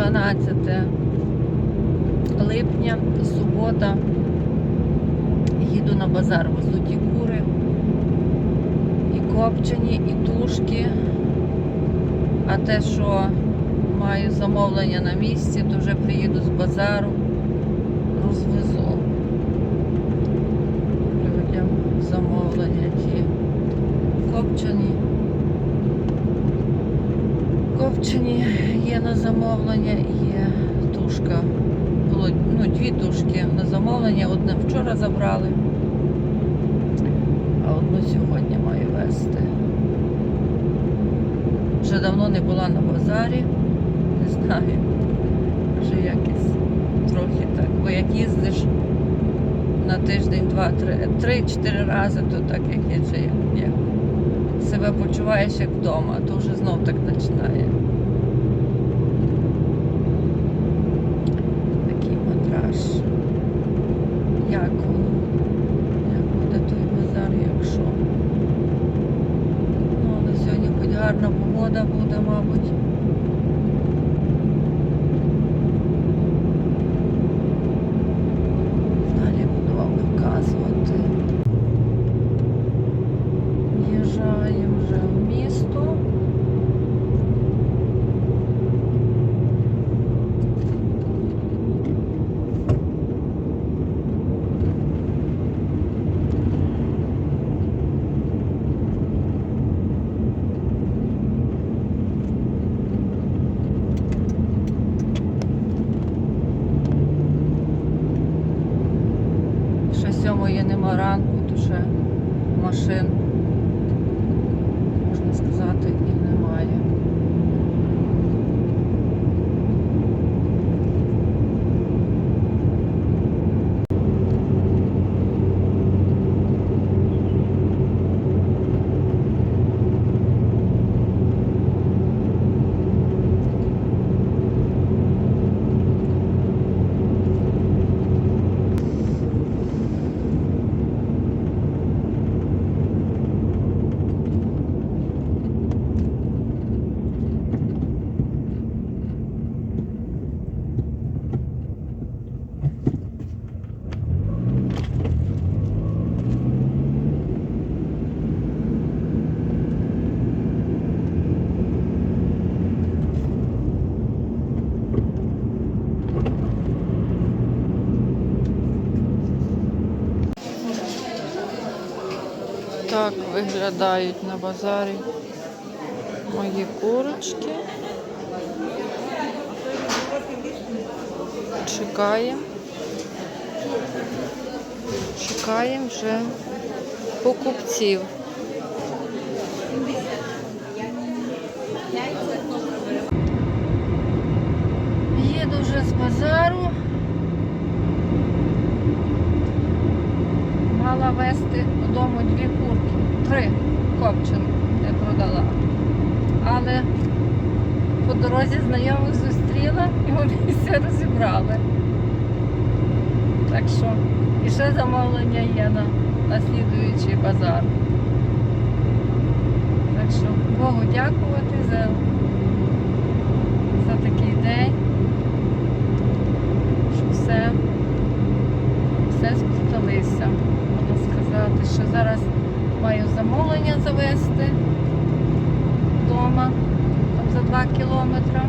12 липня, субота. Їду на базар, везу ті кури, і копчені, і тушки. А те, що маю замовлення на місці, то вже приїду з базару, розвезу людям замовлення ті копчені. Копчені є на замовлення, є тушка. Було ну, дві тушки на замовлення, одне вчора забрали, а одну сьогодні маю вести. Вже давно не була на базарі, не знаю. Вже якось трохи так. Бо як їздиш на тиждень, два-три, три-чотири рази, то так як є вже як себе почуваєш як вдома, то вже знов так починає. Такий матраж. Як? Як буде той базар, якщо? Ну, але сьогодні хоч гарна погода буде, мабуть. Ще нема ранку, ще машин, можна сказати, і немає. Так виглядають на базарі мої курочки. Чекаємо. Чекаємо вже покупців. Їду вже з базару. Мала вести додому дві три копчені я продала. Але по дорозі знайомих зустріла і вони все розібрали. Так що і ще замовлення є на, на базар. Так що Богу дякувати за, за такий день, що все, все сплуталися, можна сказати, що зараз маю замовлення завести вдома там за 2 кілометри.